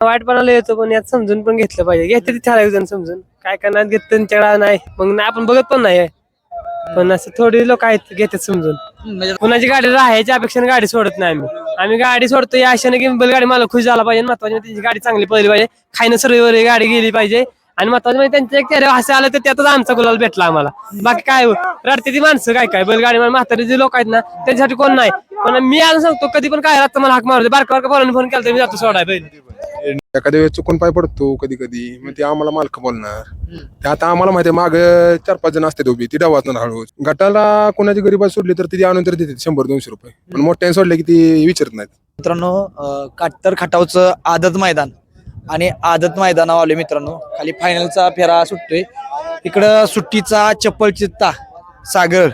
वाईटपणाला येतो पण यात समजून पण घेतलं पाहिजे. घेते ठराविक जण समजून. काय करणार घेत त्यांच्याकडे नाही. मग नाही आपण बघत पण नाही पण असं थोडी लोक आहेत घेतात समजून. म्हणजे कुणाची गाडी राहायच्या अपेक्षाने गाडी सोडत नाही आम्ही. आम्ही गाडी सोडतो या आशेने की बैलगाडी मला खुश झाला पाहिजे. महत्वाची म्हणजे त्यांची गाडी चांगली पडली पाहिजे. खायनं सर्व गाडी गेली पाहिजे. आणि महत्वाचं म्हणजे त्यांच्या एक चेहऱ्यावर हसे आलं तर त्यातच आमचा गुलाल भेटला आम्हाला. बाकी काय हो, रडते ती माणसं काय काय? बैलगाडी म्हातारी जे लोक आहेत ना त्यांच्यासाठी कोण नाही. पण मी आज सांगतो कधी पण काय राहतं मला हाक मारते बारका बारका फोन फोन केला तर मी जातो सोडाय बैल. एखाद्या वेळेस चुकून पाय पडतो कधी कधी. मग ते आम्हाला मालक बोलणार. ते आता आम्हाला माहिती माग चार पाच जण असतात उभी ती डावात हळूच. गटाला कोणाची गरीबात सोडली तर ती आणून तर देते शंभर दोनशे रुपये. पण मोठ्याने सोडले की ती विचारत नाहीत. मित्रांनो अं, काटतर खटावचं आदत मैदान आणि आदत मैदानावर आले मित्रांनो. खाली फायनलचा फेरा सुटतोय. इकडं सुट्टीचा चप्पल चित्ता सागर.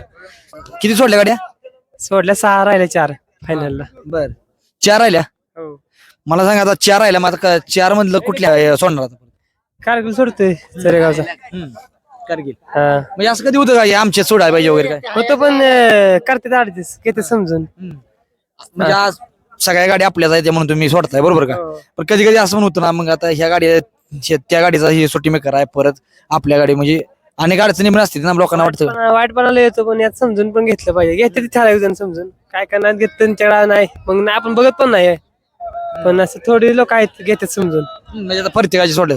किती सोडल्या गाड्या? सोडल्या सहा राहिल्या चार फायनलला बर. चार राहिल्या? मला सांगा आता चार राहिल्या मग आता चार मधलं कुठल्या सोडणार आता? कारगिल सोडतोय चरेगावचा कारगिल. हा. म्हणजे असं कधी होतं का हे आमचे सोडायला पाहिजे वगैरे काय? होतं पण अं, करते अडतीस घेते समजून. म्हणजे आज सगळ्या गाड्या आपल्याच आहेत म्हणून तुम्ही सोडताय बरोबर का? पण कधी कधी असं पण होतं ना मग आता ह्या गाडी त्या गाडीचा ही सुट्टी मेकर आहे परत आपल्या गाडी म्हणजे अनेक अडचणी पण असतील ना लोकांना वाटतं. पण वाईटपणाला येतो पण यात समजून पण घेतलं पाहिजे. घेते ती ठराविक जण समजून. काय करणार घेत त्यांच्याकडे नाही. मग आपण बघत पण नाही. पण असं थोडी लोक आहेत घेतात समजून. म्हणजे आता प्रत्येकाचे सोडलं.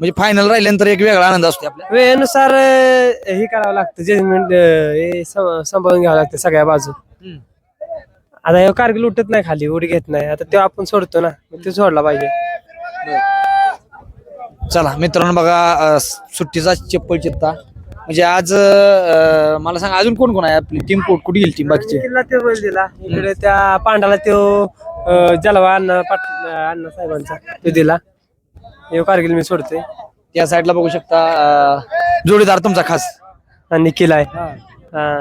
म्हणजे फायनल राहिल्यानंतर एक वेगळा आनंद असतो आपल्या. वेळेनुसार अं, हे करावं लागतं जजमेंट हे सांभाळून घ्यावं लागतं सगळ्या बाजू. आता हे कारगिल उठत नाही खाली उडी घेत नाही. आता तो आपण सोडतो ना मग ते सोडला पाहिजे. चला मित्रांनो बघा अं, सुट्टीचा चप्पल चित्ता म्हणजे आज अं, मला सांगा अजून कोण कोण आहे आपली? टीम कुठे गेली टीम बाकीचे? किल्ला तो बैल दिला. इकडे त्या पांडाला तो जलवा अण्णा पाट अण्णा साहेबांचा तो दिला हे कारगिल मी सोडतोय. त्या साईडला बघू शकता अं, जोडीदार तुमचा खास. आणि किल्ला आहे. हा.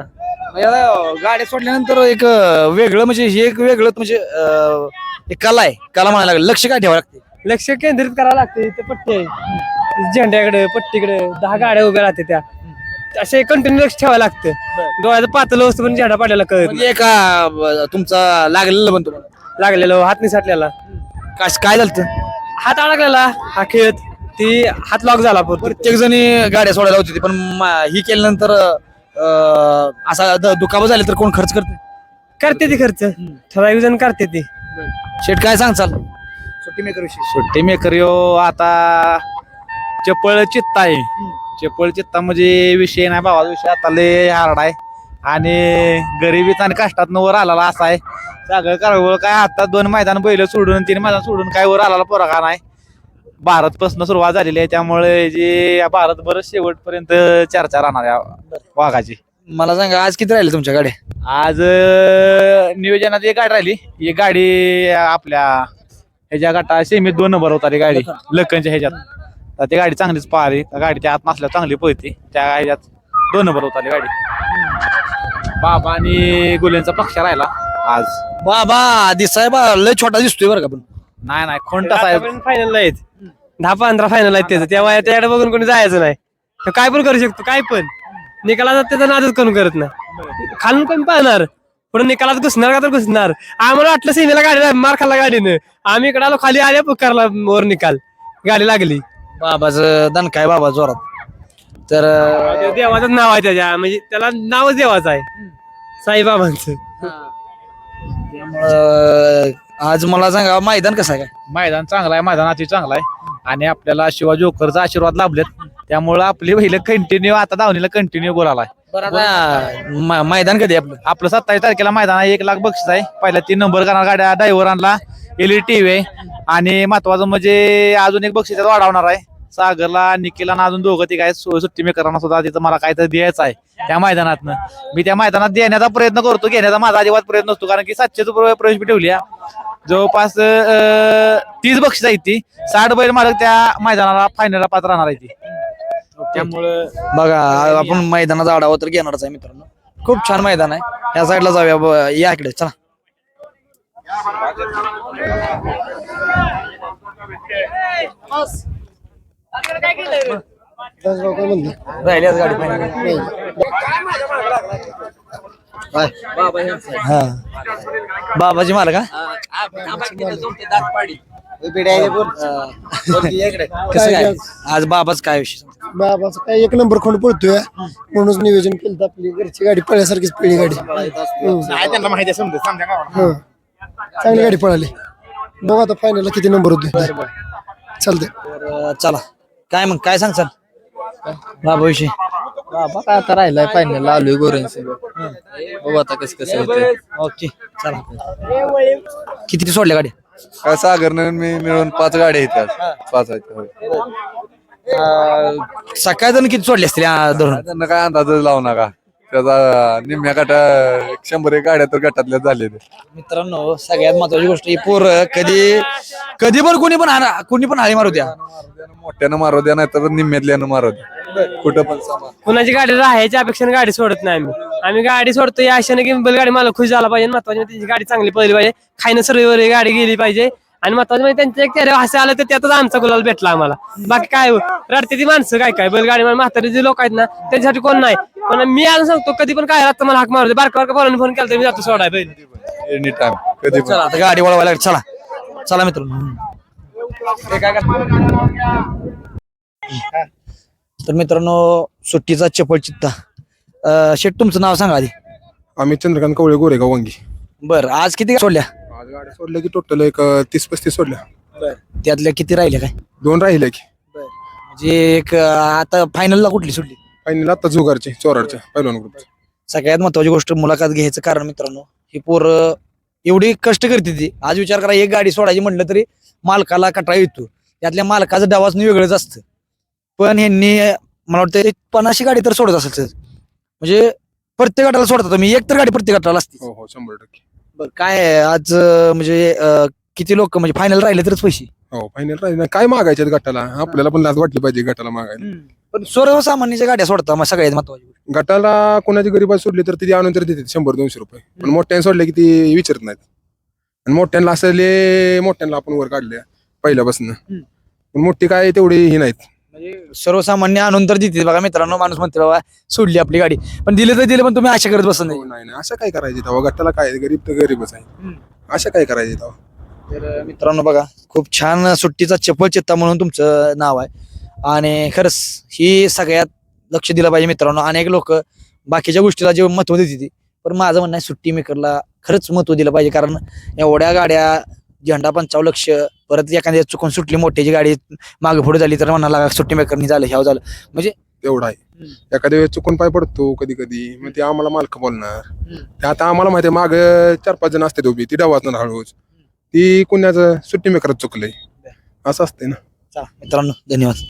गाड्या सोडल्यानंतर एक अं, वेगळं म्हणजे हे एक वेगळं म्हणजे अं, एक कला आहे. कला म्हणायला लागेल. लक्ष काय ठेवावं लागते? लक्ष केंद्रित करावं लागते. इथे पट्टी आहे. झेंड्याकडे पट्टीकडे दहा गाड्या उभ्या राहते त्या. असे कंटिन्यू लक्ष ठेवावं लागतं. डोळ्याचं पातळ वस्तू पण झेंडा पाडायला कळत नाही. म्हणजे एका अं, तुमचा लागलेलं पण तुम्हाला. लागलेलो हात निसटलेला काय काय झालं हात? अडकलेला हा खेळत ती हात लॉक झाला पूर्ण प्रत्येक जणी गाड्या सोडायला होती पण मा- ही केल्यानंतर अं, असा द- दुखापत झाले तर कोण खर्च करते करते ती खर्च. ठराविक जण करते ती. शेट काय सांगचाल सुट्टी मेकर विषयी. सुट्टी मेकर यो आता चपळ चित्ता आहे. चपळ चित्ता म्हणजे विषय नाही भावाचा विषय आता लय हार्ड आहे. आणि गरिबीत आणि कष्टात वर आलेला असा आहे. सगळं कारवळ काय आता दोन मैदान बैल सोडून तीन मैदान सोडून काय वर आलेला पोरगा नाही. भारत पासून सुरुवात झालेली आहे त्यामुळे जे भारत बरं शेवटपर्यंत चर्चा राहणार या वाघाची. मला सांगा आज किती राहिले तुमच्या गाड्या? आज अं, नियोजनात एक गाडी राहिली. एक गाडी आपल्या ह्याच्या गटा सेमीत दोन नंबर होता ती गाडी लखनच्या ह्याच्यात. तर ती गाडी चांगलीच पाहिली त्या गाडीच्या आत नसल्या चांगली पळते. त्या ह्याच्यात दोन नंबर होता ती गाडी. बाबा आणि गुलेंचा पक्ष राहिला. आज. बाबा दिसाय बा लय छोटा दिसतोय बरं का पण. नाही नाही खोंटा साहेब. फायनल आहेत. दहा पंधरा फायनल आहेत त्याचं. तेव्हा त्याकडे बघून कोणी जायचं नाही. तो काय पण करू शकतो काय पण. निकालात त्याचा नादच करून करत नाही. खालून पण पाहणार? पुढे निकालात घुसणार का तर घुसणार? आम्हाला वाटलं सीमेला गाडी मार खाल्ला गाडीनं. आम्ही इकडे आलो खाली आल्या पुकारला वर निकाल. गाडी लागली. बाबाचं दणका आहे बाबा जोरात. तर अं, देवाचं नाव आहे त्याच्या. म्हणजे त्याला नावच देवाचं आहे. साईबाबांचं. त्यामुळं आज मला सांगा मैदान कसं आहे काय? मैदान चांगला आहे मैदान अति चांगला आहे. आणि आपल्याला शिवा जोकरचा आशीर्वाद लाभलेत. त्यामुळे आपली पहिलं कंटिन्यू आता दावणीला कंटिन्यू बोलायला बरं आता म- मैदान कधी आपलं? आपलं सत्तावीस तारखेला मैदान आहे एक लाख बक्षीस आहे. पहिल्या तीन नंबर करणार गाड्या ड्रायव्हर आणला एलईडी टीव्ही आहे. आणि महत्वाचं म्हणजे अजून एक बक्षीस त्यात वाढवणार आहे. सागरला निखिलला आणि अजून दोघं ती काय सुट्टी मेकरांना सुद्धा तिथं मला काहीतरी द्यायचं आहे. त्या मैदानातनं. मी त्या मैदानात देण्याचा प्रयत्न करतो घेण्याचा माझा अजिबात प्रयत्न नसतो. कारण की सातशेच रुपये प्रवेश ठेवली आहे. जवळपास अं, तीस बक्षीस आहेत ती. साठ बैल मालक त्या मैदानाला फायनलला पात्र राहणार आहे ती. त्यामुळं बघा आपण मैदानाचा आढावा तर घेणारच आहे मित्रांनो. खूप छान मैदान आहे. ह्या साईडला जाऊया ब- या इकडे चला. गाडी. हा बाबाजी मला का कसं काय? आज बाबाच काय विषय बाबाचं काय एक नंबर खोंड पळतोय. म्हणूनच नियोजन केलं आपली. घरची गाडी पळल्यासारखीच पळली गाडी हम्म. हं. चांगली गाडी पळाली. बघू आता फायनलला किती नंबर होते चालतंय. तर, चला. काय मग काय सांगचाल बाबा विषयी बाबा काय आता राहिलाय फायनल आलोय गोरेंस बघू आता कसं कसं होतंय. ओके चला. किती सोडल्या गाडी काय सागरनं मी मिळून पाच गाड्या आहेत आज. पाच आहेत होय. सकाळ जण किती सोडले असतील या धरून त्यांना काय अंदाजच लावू नका. त्याचा निम्म्या गाठा एक शंभर एक गाड्या तर गटातल्या झाले मित्रांनो सगळ्यात महत्वाची गोष्ट ही पोर कधी कधी पण कोणी पण हाणा- कोणी पण हाळी मारू द्या. मोठ्यानं मारू द्या नाही तर निम्म्यातल्यानं मारू द्या. कुठं पण सामान कुणाची गाडी राहायच्या अपेक्षेने गाडी सोडत नाही आम्ही. आम्ही गाडी सोडतो या आशेने की बैलगाडी मला खुश झाला पाहिजे महत्वाची म्हणजे त्यांची गाडी चांगली पळली पाहिजे. खायनं सर्व गाडी गेली पाहिजे. आणि महत्वाचं म्हणजे त्यांच्या एक चेहऱ्यावर हसे आलं तर त्यातच आमचा गुलाल भेटला आम्हाला. बाकी काय हो, रडते ती माणसं काय काय? बैलगाडी म्हातारी जे लोक आहेत ना त्यांच्यासाठी कोण नाही. पण मी आज सांगतो कधी पण काय राहतं मला हाक मारू दे. बारका बारका फोन फोन केला तर मी जातो सोडाय बैल. एनी टाइम कधी पण. चला आता गाडी वळवायला लागली. चला. चला मित्रांनो तर मित्रांनो सुट्टीचा चपळ चित्ता. अं, शेट तुमचं नाव सांगा आधी. आम्ही चंद्रकांत कवळे गोरेगाव वांगी. बर आज किती सोडल्या? आज गाड्या सोडल्या की टोटल एक अं, तीस पस्तीस सोडल्या. त्यातल्या किती राहिल्या काय? दोन राहिल्या की. म्हणजे एक अं, आता फायनलला कुठली सुटली फायनल आता जुगारचे चोराडच्या पहिलवान ग्रुप सगळ्यात महत्वाची गोष्ट मुलाखत घ्यायचं कारण मित्रांनो ही पोर एवढी कष्ट करते ती. आज विचार करा एक गाडी सोडायची म्हटलं तरी मालकाला कटाळा येतो. त्यातल्या मालकाचं डावाच वेगळंच असतं. पण ह्यांनी मला वाटतं एक पन्नाशी गाडी तर सोडत असेल सहज. म्हणजे प्रत्येक गटाला सोडता तुम्ही. एक तर गाडी प्रत्येक गटाला असते. हो हो शंभर टक्के. बरं काय आहे, आज अं, म्हणजे अं, किती लोक म्हणजे फायनल राहिले तरच पैसे? हो फायनल राहील. काय मागायचे गटाला? आपल्याला पण लाज वाटली पाहिजे गटाला मागायला. पण सर्वसामान्यच्या गाड्या सोडता मग सगळ्यात महत्वाची गोष्ट. गटाला कोणाची गरीबात सोडली तर ती आणून तर देते शंभर दोनशे रुपये. पण मोठ्याने सोडले की ती विचारत नाहीत. आणि मोठ्यांना असले मोठ्यांना आपण वर काढले पहिल्यापासून. पण मोठी काय तेवढी ही नाहीत. सर्वसामान्य आणून तर देते बघा मित्रांनो. माणूस म्हणते बाबा सोडली आपली गाडी. पण दिले तर दिले पण तुम्ही आशा करत बसत नाही. हो, नाही नाही. असं काय करायचे तेव्हा? गटाला काय? गरीब तर गरीबच आहे. असं काय करायचे तेव्हा? तर मित्रांनो बघा खूप छान सुट्टीचा चपल चित्ता म्हणून तुमचं नाव आहे. आणि खरंच ही सगळ्यात लक्ष दिलं पाहिजे मित्रांनो. अनेक लोक बाकीच्या गोष्टीला जे महत्त्व देते ती. पण माझं म्हणणं आहे सुट्टी मेकरला खरंच महत्त्व दिलं पाहिजे. कारण एवढ्या गाड्या झेंडा पंचाव लक्ष परत एखाद्या चुकून सुटली मोठ्याची गाडी मागे पुढे झाली तर म्हणाला सुट्टी मेकरनी झालं ह्याव झालं. म्हणजे तेवढा आहे. एखाद्या वेळेस चुकून पाय पडतो कधी कधी मग ते आम्हाला मालक बोलणार. ते आता आम्हाला माहिती माग चार पाच जण असते उभी ती डावात हळूच. ती कुणाचं सुट्टी मेकरच चुकलंय. असं असते ना. चला मित्रांनो धन्यवाद.